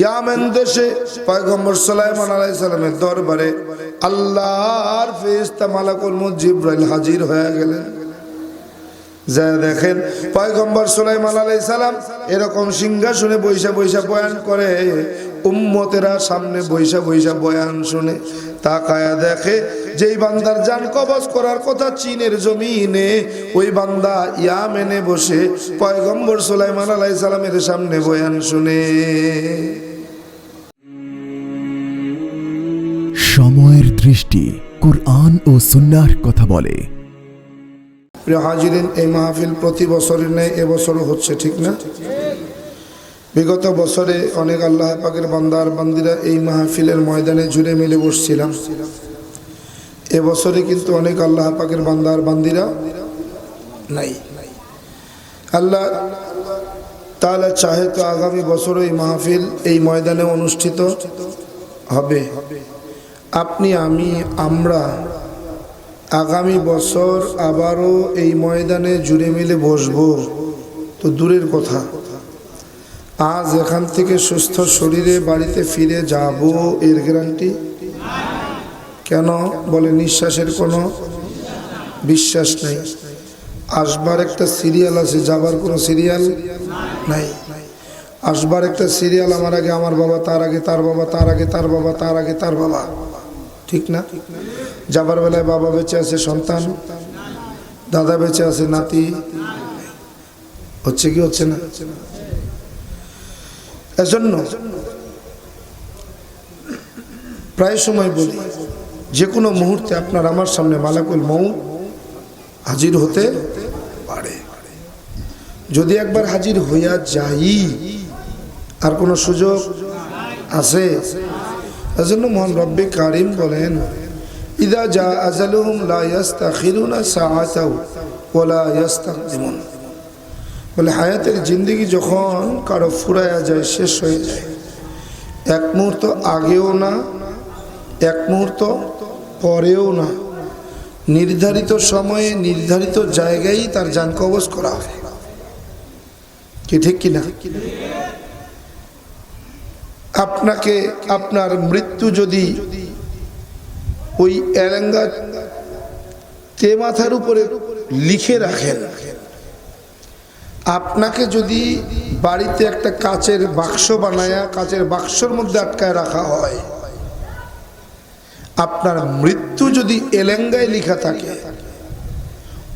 ইয়ামেন দেশে পয়গম্বর সালাইমান আলাই সালামের দরবারে আল্লাহর ফেরেশতা মালাকুল মুত জিব্রাইল হাজির হয়ে গেলেন। যা দেখেন পয়গম্বর সুলাইমান আলাই সালাম এরকম সিংহাসনে বৈশা বৈশা বয়ান করে, উম্মতেরা সামনে বৈশা বৈশা বয়ান শুনে তাকায়া দেখে যেই বান্দার যান কবজ করার কথা চীনের জমিনে ওই বান্দা ইয়ামেনে বসে পয়গম্বর সুলাইমান আলাই সালামের সামনে বয়ান শুনে। সময়ের দৃষ্টি কোরআন ও সুন্নাহর কথা বলে। প্রিয় হাজিরিন এই মাহফিল প্রতি বছরের নেই এবছরও হচ্ছে ঠিক না? বিগত বছরে অনেক আল্লাহ পাকের বান্দার বান্দিরা এই মাহফিলের ময়দানে জুড়ে মিলে বসছিলাম। এবছরে কিন্তু অনেক আল্লাহ পাকের বান্দার বান্দিরা নাই। আল্লাহ তাহলে চাহে তো আগামী বছর এই মাহফিল, এই ময়দানে অনুষ্ঠিত হবে। আপনি, আমি, আমরা আগামী বছর আবারও এই ময়দানে জুড়ে মিলে বসবো, তো দূরের কথা। আজ এখান থেকে সুস্থ শরীরে বাড়িতে ফিরে যাব, এর গ্যারান্টি কেন বলে নিঃশ্বাসের কোনো বিশ্বাস নেই। আসবার একটা সিরিয়াল আছে, যাবার কোনো সিরিয়াল নাই। আসবার একটা সিরিয়াল আমার আগে আমার বাবা, তার আগে তার বাবা, তার আগে তার বাবা, তার আগে তার বাবা। ঠিক না? যাবার বেলায় বাবা বেঁচে আছে, সন্তান। দাদা বেঁচে আছে, নাতি। হচ্ছে কি হচ্ছে না? এজন্য প্রায় সময় বলি যে কোনো মুহূর্তে আপনার আমার সামনে মালাকুল মৌ হাজির হতে পারে। যদি একবার হাজির হইয়া যাই, আর কোনো সুযোগ আছে? তার জন্য মোহন রব্বে কারিম বলেন, ইদা যা আজালুহুম লা ইয়াস্তাখিরুনা সাআতাও ওয়ালা ইয়াস্তাকদিমুন। বলে, হায়াতের জিন্দেগি যখন কারও ফুরায়া যায়, শেষ হয়ে যায়। এক মুহূর্ত আগেও না, এক মুহূর্ত পরেও না। নির্ধারিত সময়ে নির্ধারিত জায়গায় তার যান কবজ করা হয়। কি ঠিক কিনা আপনাকে আপনার মৃত্যু যদি ওই এলেঙ্গা তে মাথার উপরে লিখে রাখেন, আপনাকে যদি বাড়িতে একটা কাচের বাক্স বানায়া, কাচের বাক্সর মধ্যে আটকায় রাখা হয় আপনার মৃত্যু যদি এলেঙ্গায় লেখা থাকে,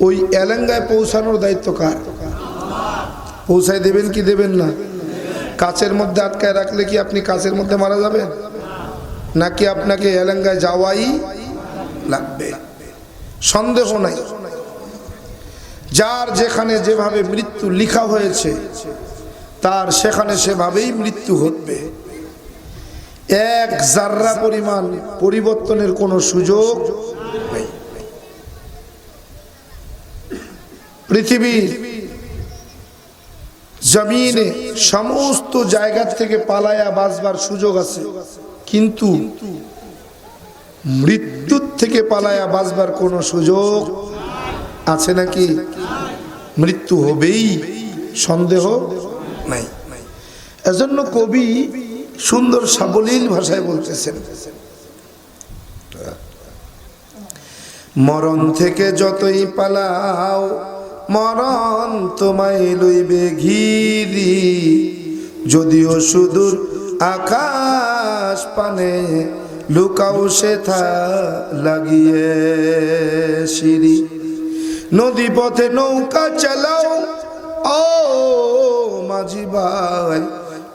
ওই এলেঙ্গায় পৌঁছানোর দায়িত্ব কার? পৌঁছায় দেবেন কি দেবেন না? কাছের মধ্যে আটকায় রাখলে কি আপনি কাছের মধ্যে মারা যাবেন? নাকি আপনাকে এলেঙ্গায় যাওয়াই লাগবে? সন্দেহ নাই। যার যেখানে যেভাবে মৃত্যু লিখা হয়েছে, তার সেখানে সেভাবেই মৃত্যু ঘটবে। এক জাররা পরিমাণ পরিবর্তনের কোনো সুযোগ নেই। পৃথিবীর জমিনে সমস্ত জায়গা থেকে পালায়া বাঁচবার সুযোগ আছে, কিন্তু মৃত্যুর থেকে পালায়া বাঁচবার কোনো সুযোগ আছে নাকি? মৃত্যু হবেই, সন্দেহ নাই। এজন্য কবি সুন্দর সাবলীল ভাষায় বলতেছেন। মরণ থেকে যতই পালাও, মরণ তোমায় লইবে ঘিরি। যদিও সুদূর আকাশ পানে লুকাও সেথা লাগিয়ে সিঁড়ি। নদী পথে নৌকা চালাও, ও মাঝি ভাই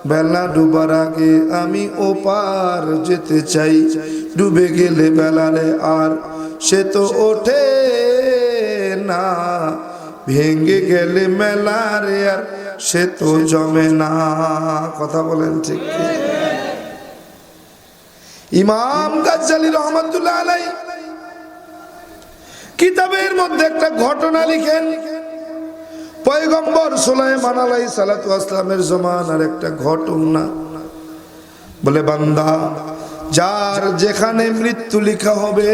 বেলা ডুবার আগে আমি ওপার যেতে চাই। ডুবে গেলে বেলালে আর সে তো ওঠে না। ভেঙে গেলে মেলারে আর সে তো জমে না। কথা বলেন ঠিক ইমাম গাজ্জালি রহমতুল্লাহ আলাই কিতাবের মধ্যে একটা ঘটনা লিখেন। পয়গম্বর সুলাইমান আলাই সালাতু আসলামের জমানার একটা ঘটনা বলে, বান্দা, যার যেখানে মৃত্যু লেখা হবে,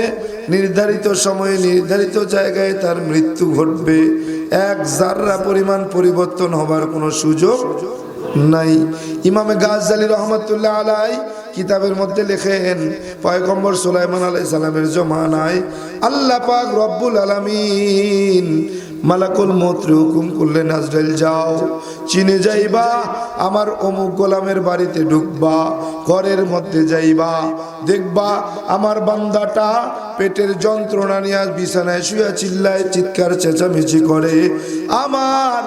নির্ধারিত সময়ে নির্ধারিত জায়গায় তার মৃত্যু ঘটবে। এক জাররা পরিমাণ পরিবর্তন হবার কোনো সুযোগ নাই। ইমামে গাজ্জালি রহমতুল্লাহ আলাই কিতাবের মধ্যে লেখেন, পয়গম্বর সুলাইমান আলাই সালামের জমানায় আল্লাহ পাক রব্বুল আলামিন মালাকুল মত্রে হুকুম করলেন আজরাইল যাও। চিনে যাইবা, আমার অমুক গোলামের বাড়িতে ঢুকবা, ঘরের মধ্যে যাইবা। দেখবা, আমার বান্দাটা পেটের যন্ত্রণা নিয়ে বিছানায় শুয়ে চিল্লায়, চিৎকার চেঁচামেচি করে। আমার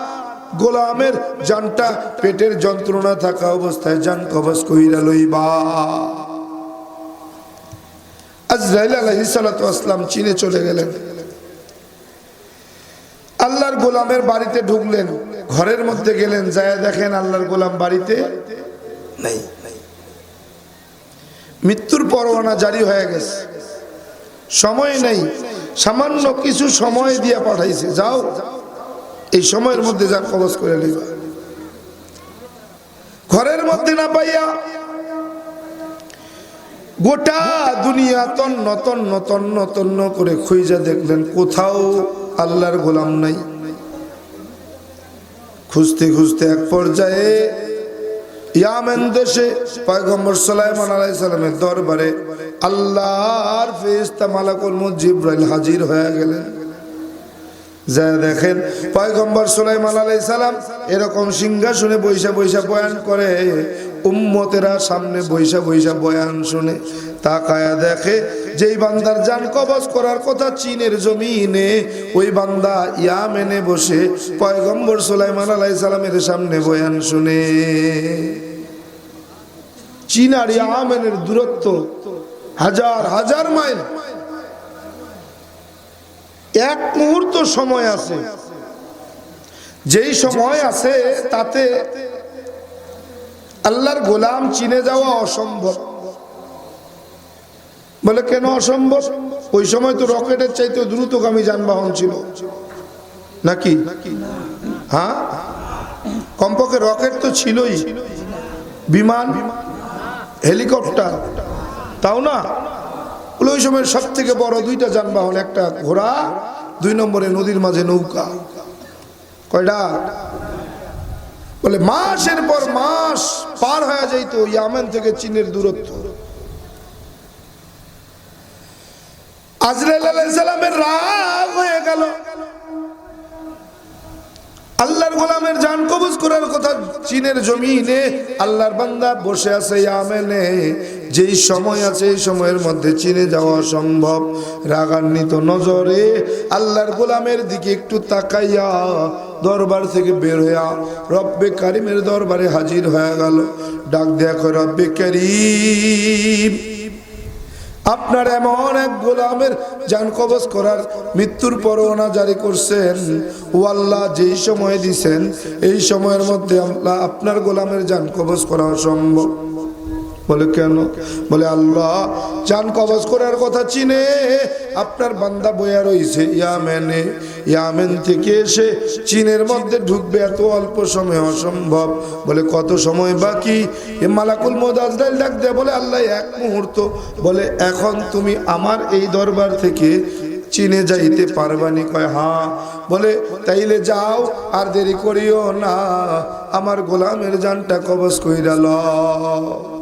গোলামের জানটা পেটের যন্ত্রণা থাকা অবস্থায় জান কবজ কইরা লইবা। আজরাইল আসলাম চীনে চলে গেলেন। আল্লাহর গোলামের বাড়িতে ঢুকলেন। ঘরের মধ্যে গেলেন, যায় দেখেন আল্লাহর গোলাম বাড়িতে নেই। মৃত্যুর পরোয়ানা জারি হয়ে গেছে। সময় নেই, সামান্য কিছু সময় দিয়ে পাঠাইছে। যাও, এই সময়ের মধ্যে যা কবজ করে নিবা। ঘরের মধ্যে না পাইয়া গোটা দুনিয়া তন্ন তন্ন তন্ন তন্ন করে খুঁজা দেখলেন, কোথাও আল্লাহর গোলাম নাই। খুঁজতে খুঁজতে এক পর্যায়ে ইয়ামেন দেশে পয়গম্বর সালাইমান আলাই সালামের দরবারে আল্লাহর ফেরেশতা মালাকুল জিব্রাইল হাজির হয়ে গেলেন। যা দেখেন, পয়গম্বর সুলাইমান আলাই সালাম এরকম সিংহাসনে বৈশা বৈশা বয়ান করে, উম্মতেরা সামনে বৈশা বৈশা বয়ান শুনে তাকায়া দেখে যেই বান্দার যান কবজ করার কথা চীনের জমিনে, ওই বান্দা ইয়ামেনে বসে পয়গম্বর সুলাইমান আলাই সালামের সামনে বয়ান শুনে। চীন আর ইয়ামেনের দূরত্ব হাজার হাজার মাইল। এক মুহূর্ত সময় আছে। যেই সময় আছে তাতে আল্লাহর গোলাম চিনে যাওয়া অসম্ভব। বলে, কেন অসম্ভব? ওই সময় তো রকেটের চাইতে দ্রুতগামী যানবাহন ছিল। নাকি? হ্যাঁ? কমপক্ষে রকেট তো ছিলই। বিমান, হেলিকপ্টার, তাও না? ওই সময় সব থেকে বড় দুইটা যানবাহন, একটা ঘোড়া, দুই নম্বরে নদীর মাঝে নৌকা। কয়টা? বলে, মাসের পর মাস পার হয়ে যাইতো ইয়ামেন থেকে চীনের দূরত্ব। আজরাইল আলাইহিস সালামের রাগ হয়ে গেল। আল্লাহর গোলামের জান কবজ করার কথা চীনের জমিনে আল্লাহর বান্দা বসে আছে ইয়ামেনে। যেই সময় আছে, এই সময়ের মধ্যে চীনে যাওয়া সম্ভব। রাগান্বিত নজরে আল্লাহর গোলামের দিকে একটু তাকাইয়া দরবার থেকে বের হইয়া রব্বে কারিমের দরবারে হাজির হয়ে গেল। ডাক দেখো রব্বে কারিম। আপনার এমন এক গোলামের যান কবজ করার মৃত্যুর পরোয়ানা জারি করছেন। ও আল্লাহ যেই সময় দিছেন, এই সময়ের মধ্যে আপনার গোলামের যান কবজ করা অসম্ভব। বলে কেন? বলে, আল্লাহ, যান কবজ করার কথা চিনে, আপনার বান্দা বইয়া রইছে ইয়ামেনে। ইয়ামেন থেকে এসে চীনের মধ্যে ঢুকবে, এত অল্প সময় অসম্ভব। বলে, কত সময় বাকি? এ মালাকুল মোদাজরাইল ডাক দেয়, বলে, আল্লাহ, এক মুহূর্ত। বলে, এখন তুমি আমার এই দরবার থেকে চীনে যাইতে পারবানি? কয় হ্যাঁ বলে, তাইলে যাও, আর দেরি করিও না। আমার গোলামের জানটা কবজ কইরা লও।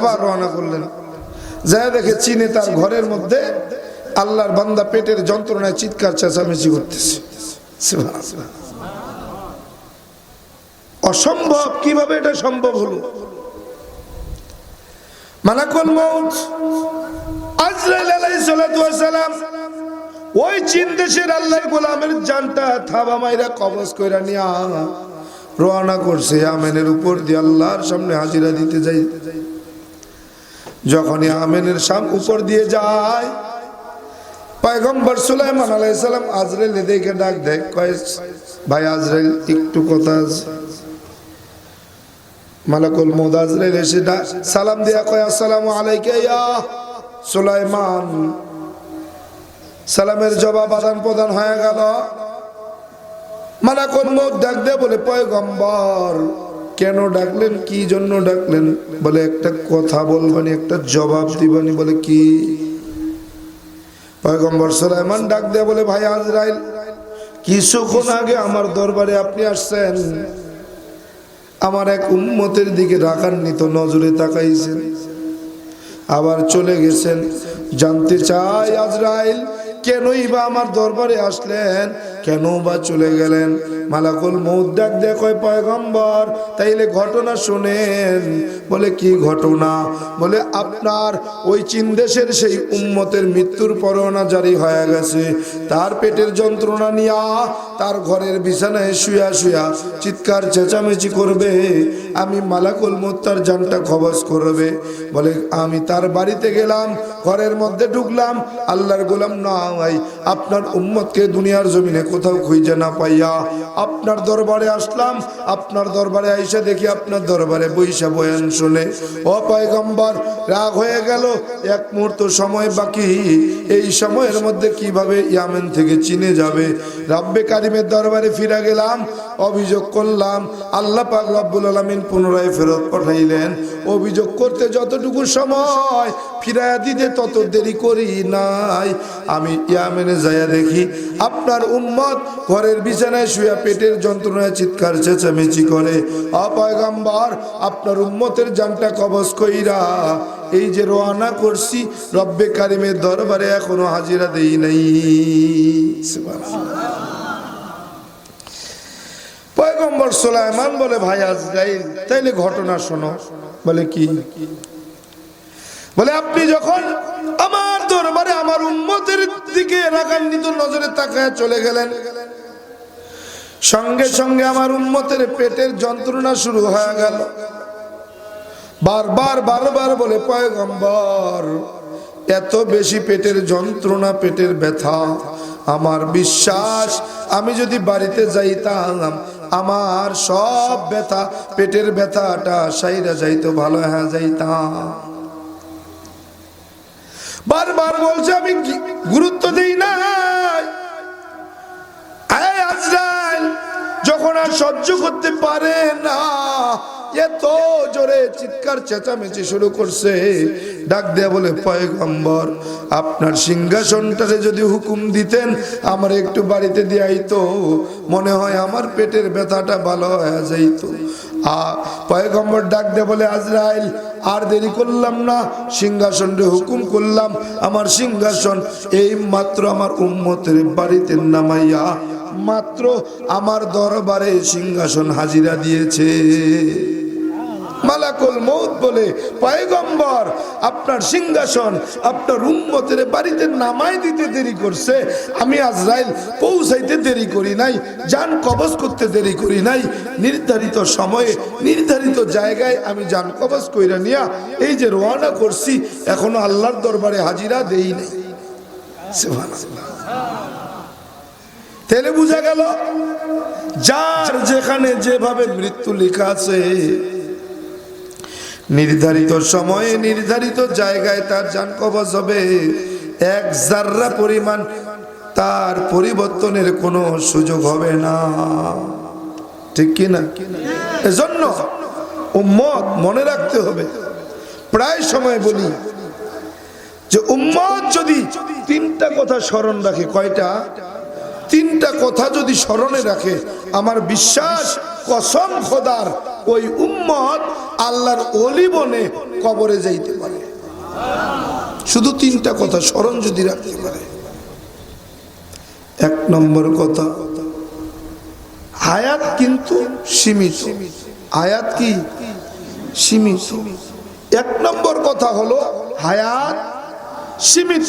আবার রওনা করলেন। যায় দেখে চীনে তার ঘরের মধ্যে আল্লাহর বান্দা পেটের যন্ত্রণায় চিৎকার চেঁচামেচি করতেছে। অসম্ভব, কীভাবে এটা সম্ভব হলো? মালাকুল মউত, আজরাইল আলাইহিস সালাতু ওয়াস সালাম, ওই চীন দেশের আল্লাহর গোলামের জানটা থাবা মাইরা কবজ কইরা নিয়া রওনা করছে আমেনের উপর দিয়ে আল্লাহর সামনে হাজিরা দিতে যাই। যখনই আমেনের সাম উপর দিয়ে যায়, পয়গম্বর সুলাইমান আলাইহিস সালাম আজরাইল দেখে ডাক দেয়, কয়, ভাই আজরাইল, একটু কথা মালাকুল মউদ আজরাইল এসে ডাক, সালাম দিয়া কয়, আসসালামু আলাইকা ইয়া সুলাইমান। সালামের জবাব আদান প্রদান হয়ে গেল। মালাকুল মউত ডাক দে বলে, পয়গম্বর, কেন ডাকলেন? কি জন্য ডাকলেন? বলে, একটা কথা বলবানি, একটা জবাব দিবানি। বলে, কি? পয়গম্বর সুলাইমান ডাক দে বলে, ভাই আজরাইল, কিছুক্ষণ আগে আমার দরবারে আপনি আসছেন। আমার এক উম্মতের দিকে রাগান্বিত নজরে তাকাইছেন। আবার চলে গেছেন। জানতে চাই আজরাইল, কেনই বা আমার দরবারে আসলেন? কেন বা চলে গেলেন? মালাকুল মৌদ ডাক দেখো পয়গম্বর, তাইলে ঘটনা শোনেন। বলে, কি ঘটনা? বলে, আপনার ওই চীন দেশের সেই উম্মতের মৃত্যুর পরোয়ানা জারি হয়ে গেছে। তার পেটের যন্ত্রণা নিয়া তার ঘরের বিছানায় শুয়া শুয়া চিৎকার চেঁচামেচি করবে। আমি মালাকুল মৌদ তার জানটা খবস করবে। বলে, আমি তার বাড়িতে গেলাম, ঘরের মধ্যে ঢুকলাম। আল্লাহর গোলাম না ভাই আপনার উম্মতকে দুনিয়ার জমিনে কোথাও খুঁজে না পাইয়া আপনার দরবারে আসলাম, আপনার দরবারে আইসা দেখি আপনার দরবারে বৈশা বয়ান শুনে। ও পয়গম্বর, রাগ হয়ে গেল, এক মুহূর্ত সময় বাকি। এই সময়ের মধ্যে কীভাবে ইয়ামেন থেকে চিনে যাবে? রাব্বে কারিমের দরবারে ফিরে গেলাম, অভিযোগ করলাম, আল্লাহ পাক রব্বুল আলমিন পুনরায় ফেরত পাঠাইলেন। অভিযোগ করতে যতটুকু সময় ফিরাইয়া দিতে তত দেরি করি নাই। আমি ইয়ামেনে যাইয়া দেখি আপনার উম্মত ঘরের বিছানায় শুয়া পেটের যন্ত্রণায় চিৎকার, চেঁচামেচি করে। অপয়গম্বর আপনার উম্মতের জানটা কবজ কইরা, এই যে রওনা করছি, রব্বে কারিমের দরবারে এখনও হাজিরা দেই নাই। পয়গম্বর সোলাইমান বলে, ভাই আজরাইল, তাইলে ঘটনা শোনো। বলে কি? বলে, আপনি যখন আমার দরবারে আমার উম্মতের দিকে রাগান্বিত নজরে তাকায় চলে গেলেন। সঙ্গে সঙ্গে আমার উম্মতের পেটের যন্ত্রণা শুরু হয়ে গেল। বারবার বারবার বলে, পয়গম্বর, এত বেশি পেটের যন্ত্রণা, পেটের ব্যথা। আমার বিশ্বাস, আমি যদি বাড়িতে যাইতাম, আমার সব ব্যথা, পেটের ব্যথাটা সাইরা যাইতো, ভালো হয়ে যাইতাম। বারবার বলছে, আমি গুরুত্ব দিই না? যখন আর সহ্য করতে পারে না এত জোরে চিৎকার চেঁচামেচি শুরু করছে। ডাক দেয়া বলে, পয়গম্বর, আপনার সিংহাসনটারে যদি হুকুম দিতেন, আমার একটু বাড়িতে দিয়াইতো, মনে হয় আমার পেটের ব্যথাটা ভালো হয়ে যাইতো। আ, পয়গম্বর ডাক দেয়া বলে, আজরাইল আর দেরি করলাম না, সিংহাসনরে হুকুম করলাম, আমার সিংহাসন এই মাত্র আমার উম্মতের বাড়িতে নামাইয়া, মাত্র আমার দরবারে সিংহাসন হাজিরা দিয়েছে। মালাকুল মৌত বলে, পয়গম্বর, আপনার সিংহাসন আপনার উম্মতের বাড়িতে নামাই দিতে দেরি করছে। আমি আজরাইল পৌঁছাইতে দেরি করি নাই, যান কবজ করতে দেরি করি নাই। নির্ধারিত সময়ে, নির্ধারিত জায়গায় আমি যান কবজ কইরা নিয়া এই যে রওনা করছি, এখনও আল্লাহর দরবারে হাজিরা দেই নাই। তাহলে বুঝা গেল, যার যেখানে যেভাবে মৃত্যু লেখা আছে নির্ধারিত সময়ে নির্ধারিত জায়গায় তার যান কবজ হবে। এক জাররা পরিমাণ তার পরিবর্তনের কোনো সুযোগ হবে না। ঠিক কি না? এজন্য উম্মত মনে রাখতে হবে। প্রায় সময় বলি যে উম্মত যদি তিনটা কথা স্মরণ রাখে, কয়টা? তিনটা কথা যদি স্মরণে রাখে, আমার বিশ্বাস কসম খোদার, ওই উম্মত আল্লাহর অলি বনে কবরে যাইতে পারে। শুধু তিনটা কথা, স্মরণ যদি রাখতে পারে। এক নম্বর কথা, হায়াত কিন্তু সীমিত। হায়াত কি? সীমিত। এক নম্বর কথা হলো, হায়াত সীমিত।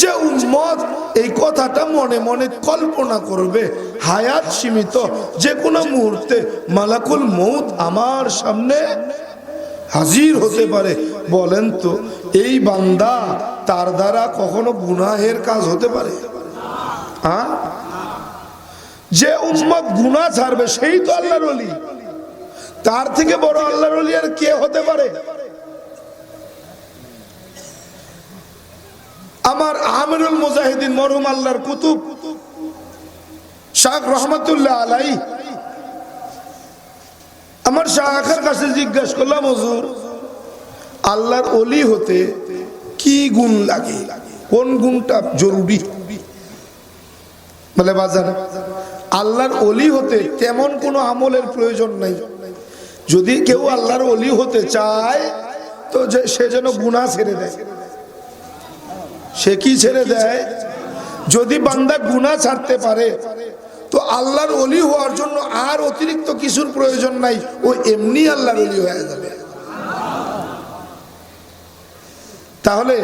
যে উম্মত এই কথাটা মনে মনে কল্পনা করবে, হায়াত সীমিত। যে কোনো মুহূর্তে মালাকুল মৌত আমার সামনে হাজির হতে পারে। বলেন তো, এই বান্দা তার দ্বারা কখনো গুনাহের কাজ হতে পারে? হ্যাঁ যে উম্মত গুনাহ ছাড়বে, সেই তো আল্লাহর অলি তার থেকে বড় আল্লাহর অলি আর কে হতে পারে? আমার আমিরুল মুজাহিদিন মরহুম আল্লাহর কুতুব শাহ রহমতুল্লাহ আলাই আমার শাহের কাছে জিজ্ঞাসা করলাম, হুজুর, আল্লাহর অলি হতে কি গুণ লাগে? কোন গুণটা জরুরি? বলে বাজার আল্লাহর অলি হতে তেমন কোনো আমলের প্রয়োজন নাই। যদি কেউ আল্লাহর অলি হতে চায়, তো সে যেন গুণা ছেড়ে দেয়। সে কি ছেড়ে দেয়? যদি বান্দা গুণা ছাড়তে পারে, তো আল্লাহর অলি হওয়ার জন্য আর অতিরিক্ত কিছুর প্রয়োজন নাই, ও এমনি আল্লাহর অলি হয়ে যাবে। তাহলে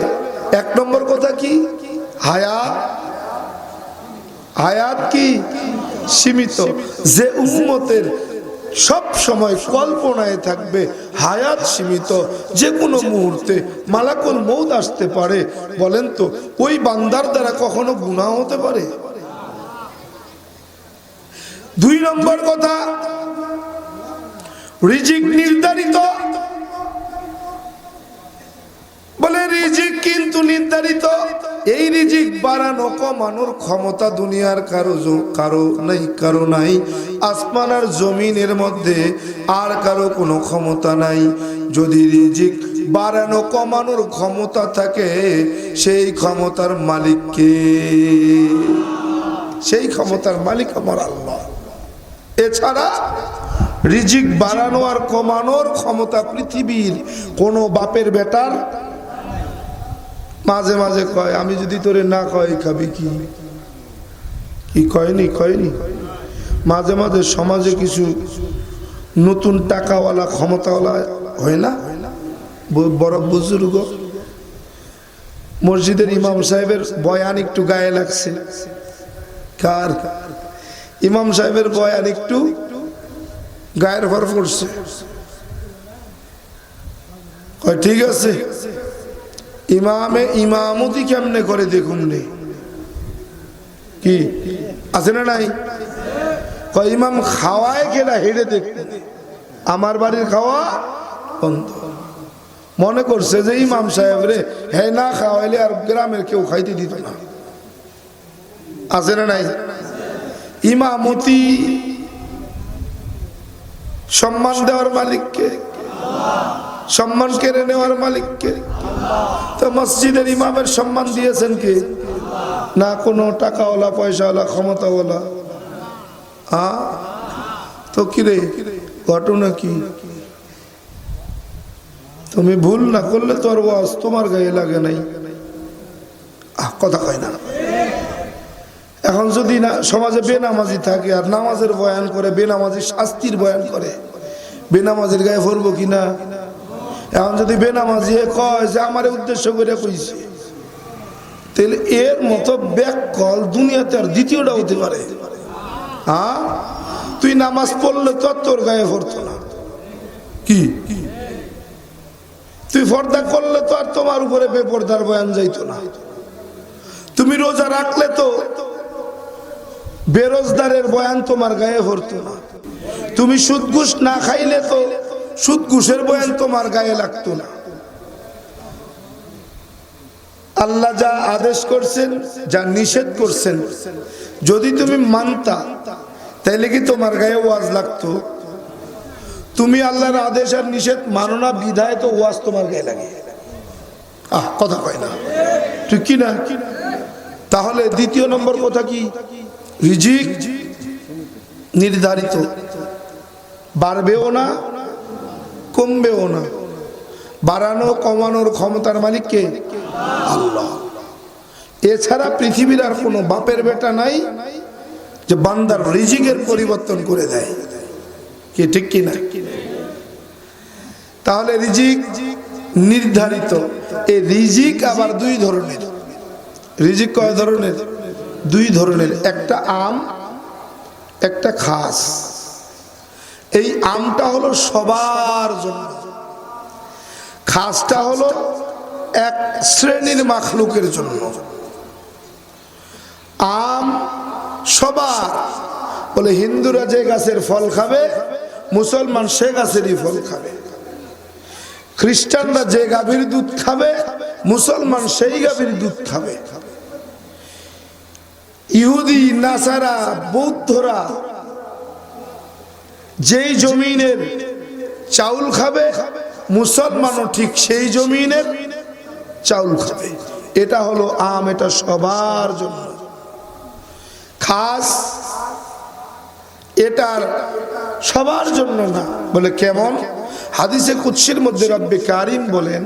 এক নম্বর কথা কি? হায়াত। হায়াত কি? সীমিত। যে উম্মতের সব সময় কল্পনায় থাকবে হায়াত সীমিত। যে কোনো মুহূর্তে মালাকুল মৌদ আসতে পারে। বলেন তো, ওই বান্দার দ্বারা কখনো গুণা হতে পারে? দুই নম্বর কথা, রিজিক নির্ধারিত। বলে রিজিক কিন্তু নির্ধারিত। এই রিজিক বাড়ানো, কমানোর ক্ষমতা দুনিয়ার কারও কারও নাই কারও নাই। আসমান আর জমিনের মধ্যে আর কারও কোনো ক্ষমতা নাই। যদি রিজিক বাড়ানো, কমানোর ক্ষমতা থাকে, সেই ক্ষমতার মালিককে সেই ক্ষমতার মালিক আমার আল্লাহ। এছাড়া রিজিক বাড়ানো আর কমানোর ক্ষমতা পৃথিবীর কোনো বাপের বেটার মাঝে মাঝে কয়, আমি যদি তোরে না কয় খাবি কি? কি কয়নি কয়নি? মাঝে মাঝে সমাজে কিছু নতুন টাকাওয়ালা, ক্ষমতাওয়ালা হয় না? বড় বুজুর্গ। মসজিদের ইমাম সাহেবের বয়ান একটু গায়ে লাগছে। কার? ইমাম সাহেবের বয়ান একটু গায়ের ভর পড়ছে। ঠিক আছে। ইমামে ইমামতি কেমনে করে দেখুন নে? কি? আছে না নাই? ইমাম খাওয়ায় কেনা হেঁটে দেখুন? আমার বাড়ির খাওয়া বন্ধ। মনে করছে যে ইমাম সাহেব রে হ্যাঁ না খাওয়াইলে আর গ্রামের কেউ খাইতে দিত না। আছে না নাই? ইমামতি সম্মান দেওয়ার মালিককে সম্মান কেড়ে নেওয়ার মালিককে। তো মসজিদের ইমামের সম্মান দিয়েছেন কি? না, কোনো টাকাওয়ালা, পয়সাওয়ালা, ক্ষমতাওয়ালা। হা তো কিরে ঘটনা কি? তুমি ভুল না করলে তোর ওয়াজ তোমার গায়ে লাগে নাই। কথা কয় না। এখন যদি না, সমাজে বেনামাজি থাকে আর নামাজের বয়ান করে বেনামাজির শাস্তির বয়ান করে, বেনামাজির গায়ে ভরবো কিনা এখন যদি বেনামাজি কয় যে আমার উদ্দেশ্য করে কইছে, তাহলে এর মতো ব্যাককল দুনিয়াতে আর দ্বিতীয়টা হতে পারে। হ্যাঁ? তুই নামাজ পড়লে তো তোর গায়ে ভরতো না। কি? তুই পর্দা করলে তো আর তোমার উপরে বেপর্দার বয়ান যাইতো না। তুমি রোজা রাখলে তো বেরোজদারের বয়ান তোমার গায়ে ভরতো না। তুমি সুদঘুষ না খাইলে তো সুদ ঘুষের বয়ান তোমার গায়ে লাগতো না। আল্লাহ যা আদেশ করছেন, যা নিষেধ করছেন, যদি তুমি মানতা, তাইলে কি তোমার গায়ে ওয়াজ লাগতো? তুমি আল্লাহর আদেশ আর নিষেধ মানো না, বিধায় তো ওয়াজ তোমার গায়ে লাগে। আহ, কথা কয় না। তুই কি না? তাহলে দ্বিতীয় নম্বর কথা কি? রিজিক নির্ধারিত। বাড়বেও না কমবেও না। বাড়ানো, কমানোর ক্ষমতার মালিককে আল্লাহ। এছাড়া পৃথিবীর আর কোনো বাপের বেটা নাই যে বান্দার রিজিকের পরিবর্তন করে দেয়। কি ঠিক কি না? তাহলে রিজিক নির্ধারিত। এই রিজিক আবার দুই ধরনের। রিজিক কয় ধরনের? দুই ধরনের। একটা আম, একটা খাস। এই আমটা হলো সবার জন্য। খাসটা হলো এক শ্রেণির মাখলুকের জন্য। আম সবার। বলে হিন্দুরা যে গাছের ফল খাবে, মুসলমান সে গাছেরই ফল খাবে। খ্রিস্টানরা যে গাভীর দুধ খাবে, মুসলমান সেই গাভীর দুধ খাবে। ইহুদি, নাসারা, বৌদ্ধরা যেই জমিনের চাউল খাবে, মুসলমানও ঠিক সেই জমিনের চাউল খাবে। এটা হলো আম, এটা সবার জন্য। খাস, এটার সবার জন্য না। বলে কেমন? হাদিসে কুৎসির মধ্যে রব্বে কারিম বলেন,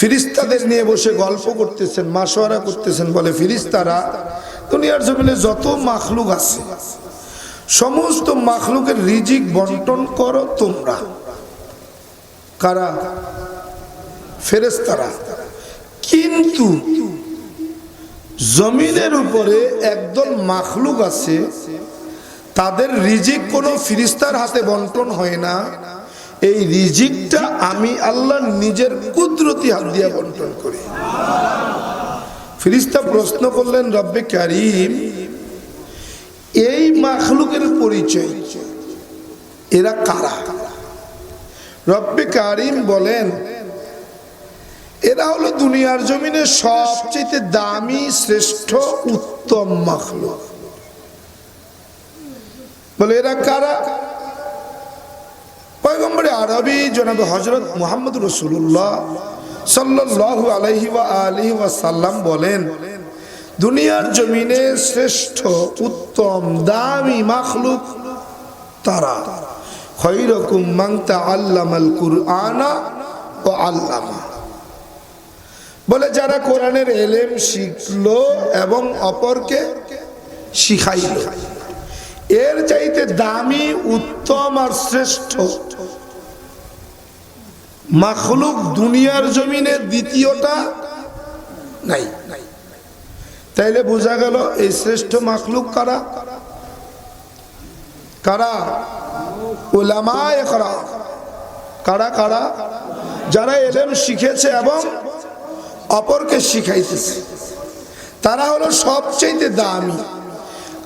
ফিরিস্তাদের নিয়ে বসে গল্প করতেছেন মাসোয়ারা করতেছেন, বলে ফিরিস্তারা, দুনিয়ার জমিনে যত মাখলুক আছে সমস্ত মাখলুকের রিজিক বন্টন করো তোমরা। কারা? ফেরেস্তারা কিন্তু জমিনের উপরে একদল মাখলুক আছে, তাদের রিজিক কোনো ফিরিস্তার হাতে বন্টন হয় না। এই রিজিকটা আমি আল্লাহ নিজের কুদরতি হাত দিয়ে বন্টন করি। ফিরিস্তা প্রশ্ন করলেন, রব্বে কারিম এই মাখলুকের পরিচয়। এরা কারা? রব্বে কারিম বলেন, এরা হলো দুনিয়ার জমিনে সবচেয়ে দামি, শ্রেষ্ঠ, উত্তম মাখলুক। বলে এরা কারা? পয়গম্বরে আরবি জনাবে হজরত মোহাম্মদ রসুল্লাহ সাল্লাল্লাহু আলাইহি ওয়া আলিহি সাল্লাম বলেন দুনিয়ার জমিনে শ্রেষ্ঠ, উত্তম, দামি মাখলুক তারা। খৈরকুম মাংতা আল্লামাল কুরআনা ও আল্লামা। বলে, যারা কোরআনের এলেম শিখলো এবং অপরকে শিখাইল, এর চাইতে দামি, উত্তম আর শ্রেষ্ঠ মাখলুক দুনিয়ার জমিনে দ্বিতীয়টা নাই নাই। তাইলে বোঝা গেল এই শ্রেষ্ঠ মাখলুক কারা? কারা? ওলামায় করা। কারা কারা? যারা এলেম শিখেছে এবং অপরকে শিখাইতেছে। তারা হলো সবচেয়ে দামি।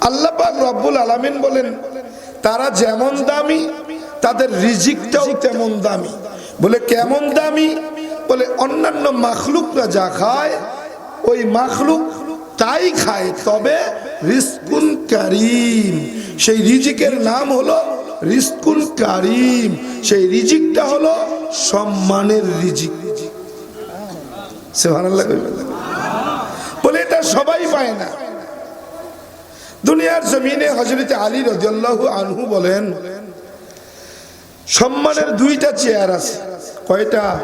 আল্লাহ রব্বুল আলামিন বলেন, তারা যেমন দামি, তাদের রিজিকটাও তেমন দামি। বলে, কেমন দামি? বলে, অন্যান্য মাখলুকরা যা খায়, ওই মাখলুক তাই খায় তবে রিস্কুন কারিম। সেই রিজিকের নাম হলো রিস্কুন কারিম। সেই রিজিকটা হলো সম্মানের রিজিক। বলে এটা সবাই পায় না। দুনিয়ার জমিনে হজরত আলী রাদিয়াল্লাহু আনহু বলেন, সম্মানের দুইটা চেয়ার আছে। কয়টা?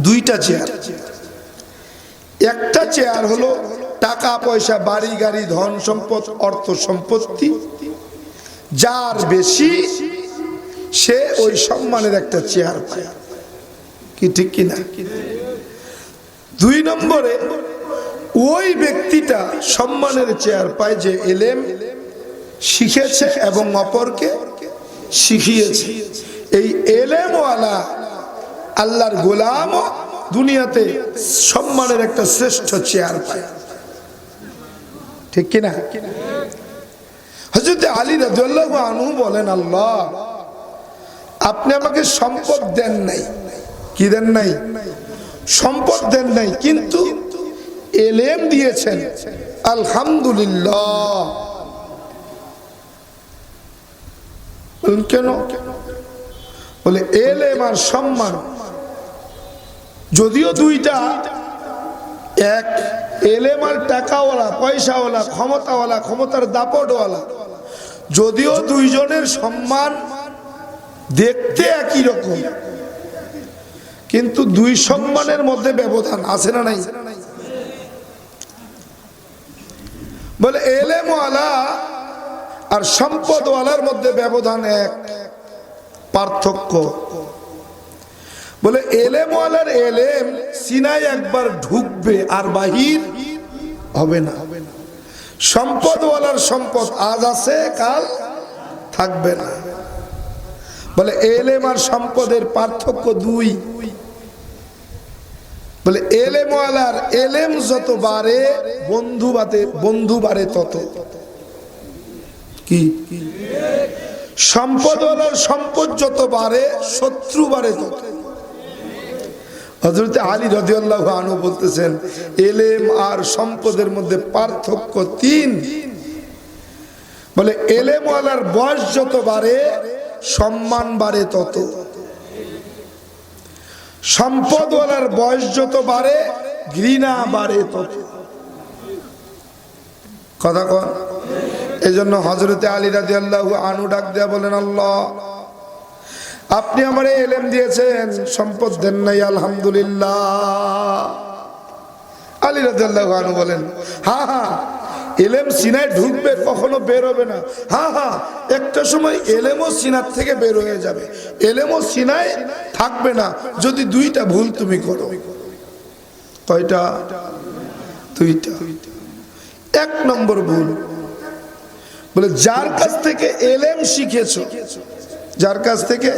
দুইটা চেয়ার। একটা চেয়ার হলো টাকা, পয়সা, বাড়ি, গাড়ি, ধন সম্পদ, অর্থ সম্পত্তি। যার বেশি, সে ওই সম্মানের একটা চেয়ার কি ঠিক কিনা দুই নম্বরে, ওই ব্যক্তিটা সম্মানের চেয়ার পায় যে এলেম, শিখেছে এবং অপরকে শিখিয়েছে। এই এলেমওয়ালা আল্লাহর গোলাম দুনিয়াতে সম্মানের একটা শ্রেষ্ঠ চেয়ার পায়। ঠিক কিনা? হজরত আলী রাজু আনু বলেন, আল্লাহ, আপনি আমাকে সম্পদ দেন নাই। কি দেন নাই? সম্পদ দেন নাই, কিন্তু এলেম দিয়েছেন। আলহামদুলিল্লাহ। কেন? বলে, এলেম আর সম্মান, যদিও দুইটা, এক এলেম আর টাকাওয়ালা, পয়সাওয়ালা, ক্ষমতাওয়ালা, ক্ষমতার দাপটওয়ালা। যদিও দুইজনের সম্মান দেখতে একই রকম, কিন্তু দুই সম্মানের মধ্যে ব্যবধান আছে না নাই? বলে, এলেমওয়ালা আর সম্পদওয়ালার মধ্যে ব্যবধান এক, পার্থক্য বলে এলেমওয়ালার এলেম সিনাই একবার ঢুকবে আর বাহির হবে না। সম্পদওয়ালার সম্পদ আজ আছে, কাল থাকবে না। বলে, এলেম আর সম্পদের পার্থক্য দুই। বলে এলেমওয়ালার এলেম যত বাড়ে, বন্ধু বাতে, বন্ধু বাড়ে তত। কি? সম্পদওয়ালার সম্পদ যত বাড়ে, শত্রু বাড়ে তত। হজরত আলী রদিয়াল্লাহ আনু বলতেছেন, এলেম আর সম্পদের মধ্যে পার্থক্য তিন। বলে, এলেমওয়ালার বয়স যত বাড়ে, সম্মান বাড়ে তত। সম্পদওয়ালার বয়স যত বাড়ে, ঘৃণা বাড়ে তত। কথা কন। এই জন্য হজরতে আলী রাজি আল্লাহ আনু ডাক দেয়া বলেন, আল্লাহ আপনি আমার এলেম দিয়েছেন, সম্পদ দেন নাই, আলহামদুলিল্লাহ। আলী রাজি বলেন হ্যাঁ হ্যাঁ এলেম সিনায় ঢুকবে, কখনো বের হবে না। হ্যাঁ হ্যাঁ একটা সময় এলেমও সিনার থেকে বের হয়ে যাবে। এলেমও সিনায় থাকবে না, যদি দুইটা ভুল তুমি করো। কয়টা? দুইটা। এক নম্বর ভুল, বলে, যার কাছ থেকে এলেম শিখেছো যার কাছ থেকে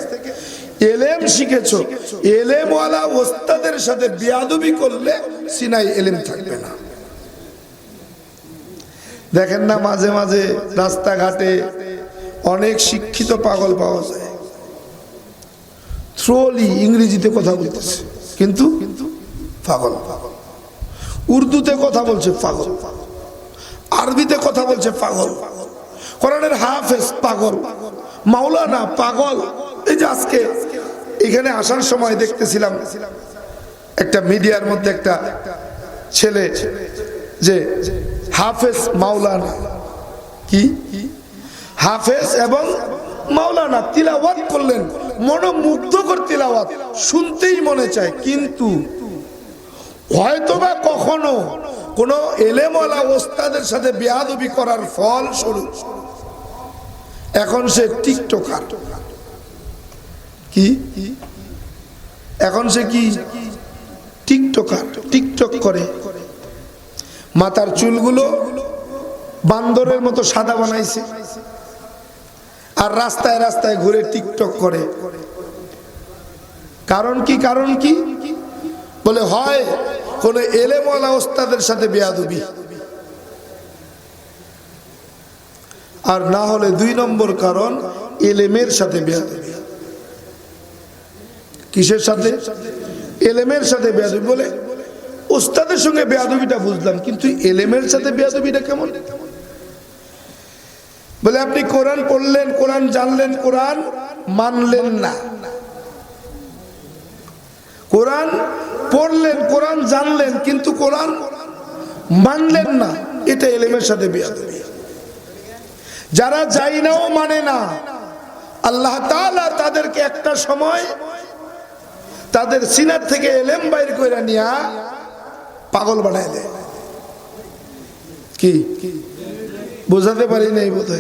এলেম শিখেছো, এলেমওয়ালা ওস্তাদের সাথে বিয়াদবি করলে সিনাই এলেম থাকবে না। দেখেন না, মাঝে মাঝে রাস্তাঘাটে অনেক শিক্ষিত পাগল পাওয়া যায়। থ্রোলি ইংরেজিতে কথা বলতেছে, কিন্তু পাগল পাগল। উর্দুতে কথা বলছে পাগল। আরবিতে কথা বলছে পাগল। কোরআনের হাফেজ পাগল। মাওলানা পাগল। এই যে আজকে এখানে আসার সময় দেখতেছিলাম একটা মিডিয়ার মধ্যে একটা ছেলে যে হাফেজ মাওলানা। কি? হাফেজ এবং মাওলানা তিলাওয়াত করলেন। মনোমুগ্ধকর তিলাওয়াত। শুনতেই মনে চায়, কিন্তু হয়তোবা কখনো কোনো এলেমওয়ালা ওস্তাদের সাথে বেয়াদবি করার ফল স্বরূপ এখন সে টিকটকার। কি? এখন সে কি? টিকটকার, টিকটক করে। মাথার চুলগুলো বান্দরের মতো সাদা বানাইছে। আর রাস্তায় রাস্তায় ঘুরে টিকটক করে। কারণ কি কারণ কি? বলে, হয়, কোন এলেমওয়ালা ওস্তাদের সাথে বেয়াদবি। আর না হলে দুই নম্বর কারণ এলেমের সাথে বেয়াদবি। কিসের সাথে? এলেমের সাথে বেয়াদবি বলে ওস্তাদের সঙ্গে বেয়াদবিটা বুঝলাম, কিন্তু এলেমের সাথে বেয়াদবিটা কেমন? বলে আপনি কোরআন পড়লেন, কোরআন জানলেন, কোরআন মানলেন না। কোরআন পড়লেন, কোরআন জানলেন, কিন্তু কোরআন মানলেন না, এটা এলেমের সাথে বেয়াদবি। যারা যাই নাও মানে না। আল্লাহ তালা তাদেরকে একটা সময় তাদের সিনার থেকে এলেম বাইর করে নিয়া পাগল বানাইলে। কি? বোঝাতে পারি নাই বোধ